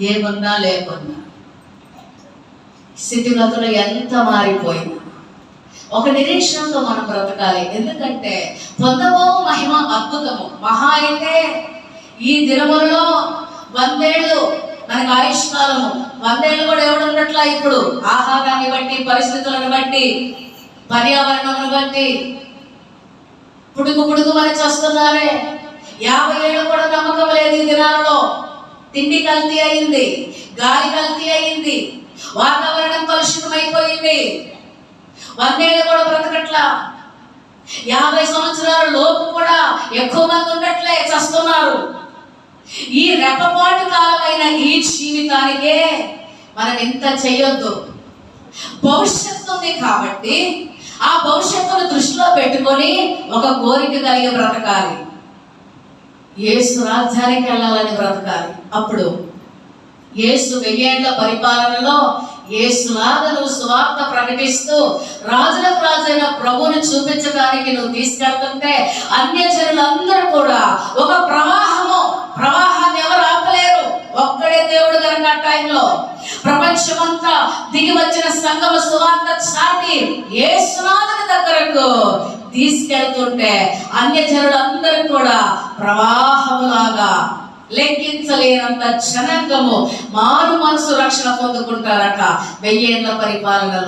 ఏమున్నా లేకున్నా. స్థితిగతులు ఎంత మారిపోయినా. ఒక నిరీక్షణతో మనం బ్రతకాలి. ఎందుకంటే పొందబో మహిమ అద్భుతము. మహా అయితే ఈ దినములలో వందేళ్ళు మనకు ఆయుష్కాలము. వందేళ్ళు కూడా ఎవడున్నట్ల ఇప్పుడు? ఆహారాన్ని బట్టి పరిస్థితులను బట్టి పర్యావరణమును బట్టి. పుడుకు పుడుకు మరి చేస్తున్నారే. యాభై ఏళ్ళు కూడా నమ్మకం లేదు ఈ దినాలలో. తిండి కల్తీ అయింది గాలి కల్తీ అయింది వాతావరణం కలుషితమైపోయింది. వందేళ్ళు కూడా బ్రతకట్లా. యాభై సంవత్సరాల లోపు కూడా ఎక్కువ మంది ఉండట్లే చస్తున్నారు. ఈ రెప్పపాటు కాలమైన ఈ జీవితానికే మనం ఇంత చేయొద్దు. భవిష్యత్తు ఉంది కాబట్టి ఆ భవిష్యత్తును దృష్టిలో పెట్టుకొని ఒక కోరిక కలిగి బ్రతకాలి. యేసు రాజ్యానికి వెళ్ళాలని బ్రతకాలి. అప్పుడు ఏసు వెయ్యేళ్ళ పరిపాలనలో ఏసులాగా నువ్వు సువార్త ప్రకటిస్తూ రాజులకు రాజైన ప్రభువుని చూపించడానికి నువ్వు తీసుకెళ్తుంటే అన్య జనులందరూ కూడా ఒక ప్రవాహము ప్రవాహాన్ని ఎవరు ఆపలేరు. ఒక్కడే దేవుడు కనుక ఆ టైంలో ప్రపంచమంతా దిగి వచ్చిన సంగమ సువార్త చాటి యేసునాథుని వరకు తీసుకెళ్తుంటే అన్యజనులందరూ కూడా ప్రవాహములాగా లెక్కించలేనంత జనాంగము మారు మనసు రక్షణ పొందుకుంటారట. వెయ్యేళ్ళ పరిపాలనలో.